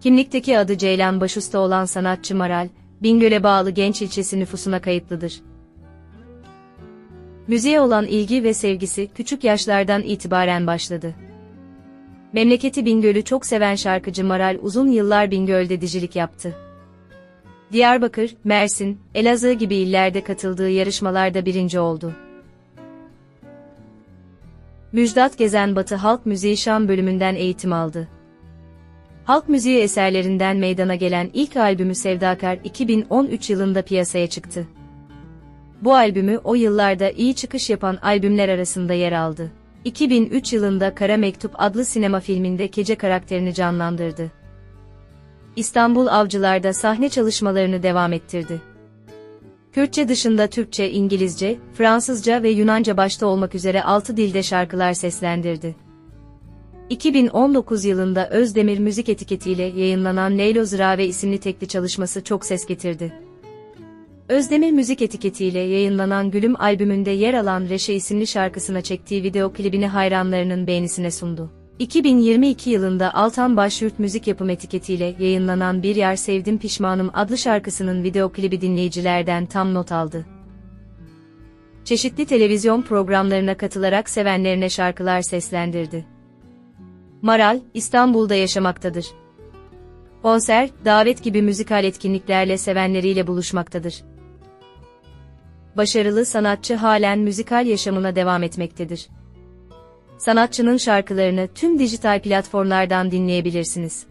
Kimlikteki adı Ceylan Başusta olan sanatçı Maral, Bingöl'e bağlı genç ilçesi nüfusuna kayıtlıdır. Müziğe olan ilgi ve sevgisi küçük yaşlardan itibaren başladı. Memleketi Bingöl'ü çok seven şarkıcı Maral uzun yıllar Bingöl'de dicilik yaptı. Diyarbakır, Mersin, Elazığ gibi illerde katıldığı yarışmalarda birinci oldu. Müjdat Gezen Batı Halk Müziği Şan bölümünden eğitim aldı. Halk müziği eserlerinden meydana gelen ilk albümü Sevdakar 2013 yılında piyasaya çıktı. Bu albümü o yıllarda iyi çıkış yapan albümler arasında yer aldı. 2003 yılında Kara Mektup adlı sinema filminde Kece karakterini canlandırdı. İstanbul Avcılar'da sahne çalışmalarını devam ettirdi. Kürtçe dışında Türkçe, İngilizce, Fransızca ve Yunanca başta olmak üzere 6 dilde şarkılar seslendirdi. 2019 yılında Özdemir Müzik etiketiyle yayınlanan Leylo Zırave isimli tekli çalışması çok ses getirdi. Özdemir Müzik etiketiyle yayınlanan Gülüm albümünde yer alan Reşe isimli şarkısına çektiği video klibini hayranlarının beğenisine sundu. 2022 yılında Altan Başyurt Müzik Yapım etiketiyle yayınlanan Bir Yer Sevdim Pişmanım adlı şarkısının video klibi dinleyicilerden tam not aldı. Çeşitli televizyon programlarına katılarak sevenlerine şarkılar seslendirdi. Maral, İstanbul'da yaşamaktadır. Konser, davet gibi müzikal etkinliklerle sevenleriyle buluşmaktadır. Başarılı sanatçı halen müzikal yaşamına devam etmektedir. Sanatçının şarkılarını tüm dijital platformlardan dinleyebilirsiniz.